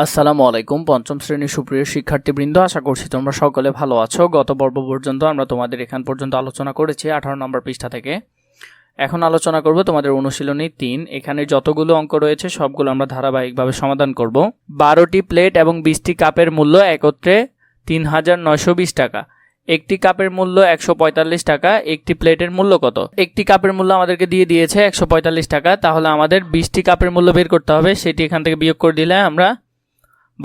আসসালামু আলাইকুম। পঞ্চম শ্রেণির সুপ্রিয় শিক্ষার্থীবৃন্দ, আশা করছি তোমরা সকলে ভালো আছো। গত পর্ব পর্যন্ত আমরা তোমাদের এখান পর্যন্ত আলোচনা করেছি আঠারো নম্বর পৃষ্ঠা থেকে। এখন আলোচনা করব তোমাদের অনুশীলনী তিন। এখানে যতগুলো অঙ্ক রয়েছে, সবগুলো আমরা ধারাবাহিকভাবে সমাধান করব। বারোটি প্লেট এবং বিশটি কাপের মূল্য একত্রে তিন হাজার নয়শো বিশ টাকা। একটি কাপের মূল্য একশো পঁয়তাল্লিশ টাকা, একটি প্লেটের মূল্য কত? একটি কাপের মূল্য আমাদেরকে দিয়ে দিয়েছে একশো পঁয়তাল্লিশ টাকা, তাহলে আমাদের বিশটি কাপের মূল্য বের করতে হবে, সেটি এখান থেকে বিয়োগ করে দিলে আমরা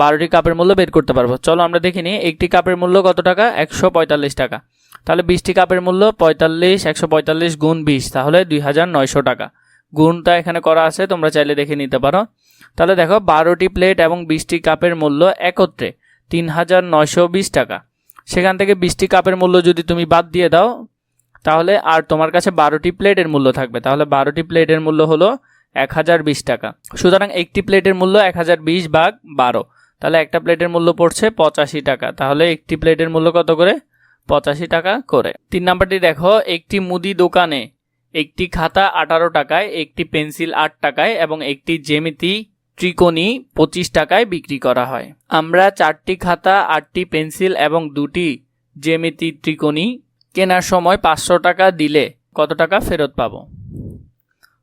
বারোটি কাপের মূল্য বের করতে পারব। চলো আমরা দেখে নিই, একটি কাপের মূল্য কত টাকা? একশো পঁয়তাল্লিশ টাকা। তাহলে বিশটি কাপের মূল্য পঁয়তাল্লিশ, একশো পঁয়তাল্লিশ গুণ বিশ, তাহলে দুই হাজার নয়শো টাকা। গুণটা এখানে করা আছে, তোমরা চাইলে দেখে নিতে পারো। তাহলে দেখো, বারোটি প্লেট এবং বিশটি কাপের মূল্য একত্রে তিন হাজার নয়শো বিশ টাকা। সেখান থেকে বিশটি কাপের মূল্য যদি তুমি বাদ দিয়ে দাও, তাহলে আর তোমার কাছে বারোটি প্লেটের মূল্য থাকবে। তাহলে বারোটি প্লেটের মূল্য হলো এক হাজার বিশ টাকা। সুতরাং একটি প্লেটের মূল্য এক হাজার বিশ ভাগ বারো। তাহলে একটা প্লেটের মূল্য পড়ছে পঁচাশি টাকা। তাহলে একটি প্লেটের মূল্য কত করে? পঁচাশি টাকা করে। তিন নাম্বারটি দেখো, একটি মুদি দোকানে একটি খাতা আঠারো টাকায়, একটি পেন্সিল আট টাকায় এবং একটি জ্যামিতি ত্রিকোণী পঁচিশ টাকায় বিক্রি করা হয়। আমরা চারটি খাতা, আটটি পেন্সিল এবং দুটি জ্যামিতি ত্রিকোণী কেনার সময় পাঁচশো টাকা দিলে কত টাকা ফেরত পাবো?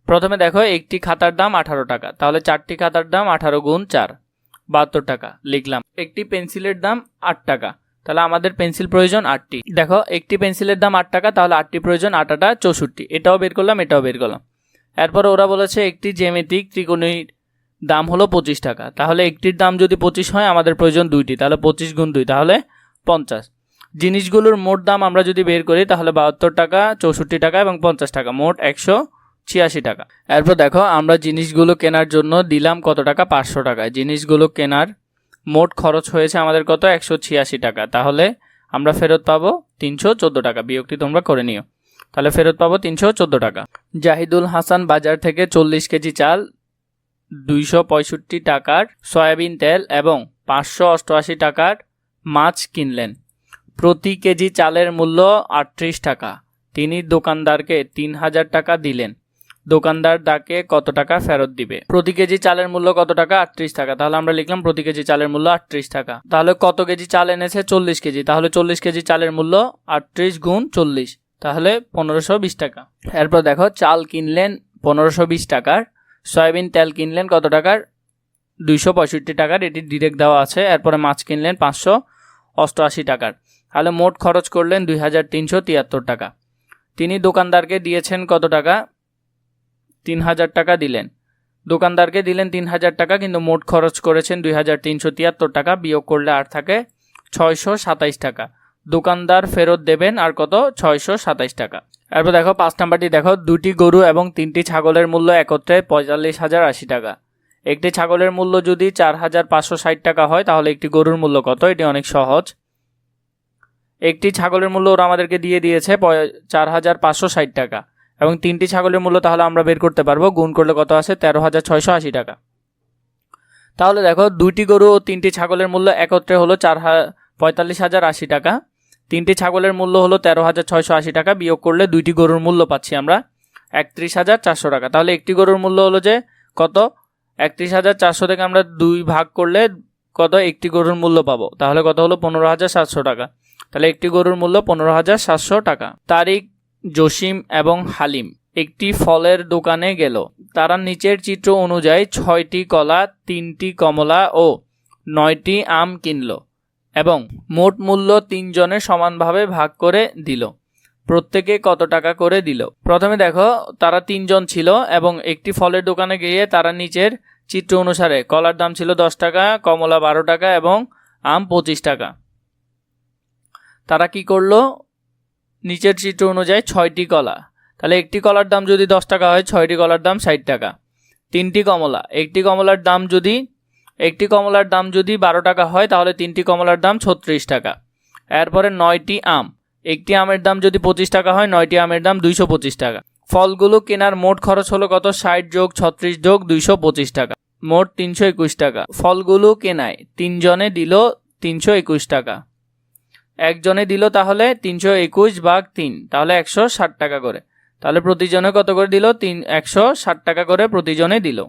প্রথমে দেখো, একটি খাতার দাম আঠারো টাকা। তাহলে চারটি খাতার দাম আঠারো গুণ চার। বাহাত্তর টাকা। লিখলাম, একটি পেন্সিলের দাম আট টাকা। তাহলে আমাদের পেন্সিল প্রয়োজন আটটি। দেখো, একটি পেন্সিলের দাম আট টাকা, তাহলে আটটি প্রয়োজন আটাটা চৌষট্টি। এটাও বের করলাম, এটাও বের করলাম। এরপর ওরা বলেছে, একটি জ্যামিতিক ত্রিকোণীর দাম হলো পঁচিশ টাকা। তাহলে একটির দাম যদি পঁচিশ হয়, আমাদের প্রয়োজন দুইটি। তাহলে পঁচিশ গুণ দুই, তাহলে পঞ্চাশ। জিনিসগুলোর মোট দাম আমরা যদি বের করি, তাহলে বাহাত্তর টাকা, চৌষট্টি টাকা এবং পঞ্চাশ টাকা। মোট একশো ছিয়াশি টাকা। এরপর দেখো, আমরা জিনিসগুলো কেনার জন্য দিলাম কত টাকা? পাঁচশো টাকা। জিনিসগুলো কেনার মোট খরচ হয়েছে আমাদের কত? একশো ছিয়াশি টাকা। তাহলে আমরা ফেরত পাবো তিনশো চোদ্দ টাকা। বিয়োগটি তোমরা করে নিও। তাহলে ফেরত পাবো তিনশো চোদ্দ টাকা। জাহিদুল হাসান বাজার থেকে চল্লিশ কেজি চাল, দুইশো পঁয়ষট্টি টাকার সয়াবিন তেল এবং পাঁচশো অষ্টআশি টাকার মাছ কিনলেন। প্রতি কেজি চালের মূল্য আটত্রিশ টাকা। তিনি দোকানদারকে তিন হাজার টাকা দিলেন। দোকানদার তাকে কত টাকা ফেরত দিবে? প্রতি কেজি চালের মূল্য কত টাকা? আটত্রিশ টাকা। তাহলে আমরা লিখলাম প্রতি কেজি চালের মূল্য আটত্রিশ টাকা। তাহলে কত কেজি চাল এনেছে? চল্লিশ কেজি। তাহলে চল্লিশ কেজি চালের মূল্য আটত্রিশ গুণ চল্লিশ। তাহলে পনেরোশো বিশ টাকা। এরপর দেখো, চাল কিনলেন পনেরোশো বিশ টাকার। সয়াবিন তেল কিনলেন কত টাকার? দুইশো পঁয়ষট্টি টাকার। এটি ডিরেক্ট দেওয়া আছে। এরপরে মাছ কিনলেন পাঁচশো অষ্টআশি টাকার। তাহলে মোট খরচ করলেন দুই হাজার তিনশো তিয়াত্তর টাকা। তিনি দোকানদারকে দিয়েছেন কত টাকা? তিন হাজার টাকা দিলেন। দোকানদারকে দিলেন তিন হাজার টাকা, কিন্তু মোট খরচ করেছেন দুই হাজার তিনশো তিয়াত্তর টাকা, বিয়োগ করলে আর থাকে ছয়শো সাতাইশ টাকা। দোকানদার ফেরত দেবেন আর কত? ছয়শো সাতাইশ টাকা। এরপর দেখো, পাঁচ নাম্বারটি দেখো, দুটি গরু এবং তিনটি ছাগলের মূল্য একত্রে পঁয়তাল্লিশ হাজার আশি টাকা। একটি ছাগলের মূল্য যদি চার হাজার পাঁচশো ষাট টাকা হয়, তাহলে একটি গরুর মূল্য কত? এটি অনেক সহজ। একটি ছাগলের মূল্য ওরা আমাদেরকে দিয়ে দিয়েছে চার হাজার পাঁচশো ষাট টাকা। এবং তিনটি ছাগলের মূল্য তাহলে আমরা বের করতে পারব। গুণ করলে কত আছে তেরো হাজার ছয়শো আশি টাকা। তাহলে দেখো, দুইটি গরু ও তিনটি ছাগলের মূল্য একত্রে হলো চার হা পঁয়তাল্লিশ হাজার আশি টাকা। তিনটি ছাগলের মূল্য হলো তেরো হাজার ছয়শো আশি টাকা। বিয়োগ করলে দুইটি গরুর মূল্য পাচ্ছি আমরা একত্রিশ হাজার চারশো টাকা। তাহলে একটি গরুর মূল্য হলো যে কত? একত্রিশ হাজার চারশো থেকে আমরা দুই ভাগ করলে কত? একটি গরুর মূল্য পাবো। তাহলে কত হলো? পনেরো হাজার সাতশো টাকা। তাহলে একটি গরুর মূল্য পনেরো হাজার সাতশো টাকা। তারিখ জসিম এবং হালিম একটি ফলের দোকানে গেল। তারা নিচের চিত্র অনুযায়ী ছয়টি কলা, তিনটি কমলা ও নয়টি আম কিনল এবং মোট মূল্য তিনজনে সমানভাবে ভাগ করে দিল। প্রত্যেকে কত টাকা করে দিল? প্রথমে দেখো, তারা তিনজন ছিল এবং একটি ফলের দোকানে গিয়ে তারা নিচের চিত্র অনুসারে কলার দাম ছিল দশ টাকা, কমলা বারো টাকা এবং আম পঁচিশ টাকা। তারা কি করল? নিচের চিত্র অনুযায়ী ছয়টি কলা। তাহলে একটি কলার দাম যদি দশ টাকা হয়, ছয়টি কলার দাম ষাট টাকা। তিনটি কমলা। একটি কমলার দাম যদি, একটি কমলার দাম যদি বারো টাকা হয়, তাহলে তিনটি কমলার দাম ছত্রিশ টাকা। এরপরে নয়টি আম। একটি আমের দাম যদি পঁচিশ টাকা হয়, নয়টি আমের দাম দুইশো পঁচিশ টাকা। ফলগুলো কেনার মোট খরচ হলো কত? ষাট যোগ ছত্রিশ যোগ দুইশো পঁচিশ টাকা। মোট তিনশো একুশ টাকা। ফলগুলো কেনায় তিনজনে দিল তিনশো একুশ টাকা। একজনে দিল তাহলে তিনশো একুশ ভাগ তিন, তাহলে একশো ষাট টাকা করে। তাহলে প্রতিজনে কত করে দিল? তিন, একশো ষাট টাকা করে প্রতিজনে দিল।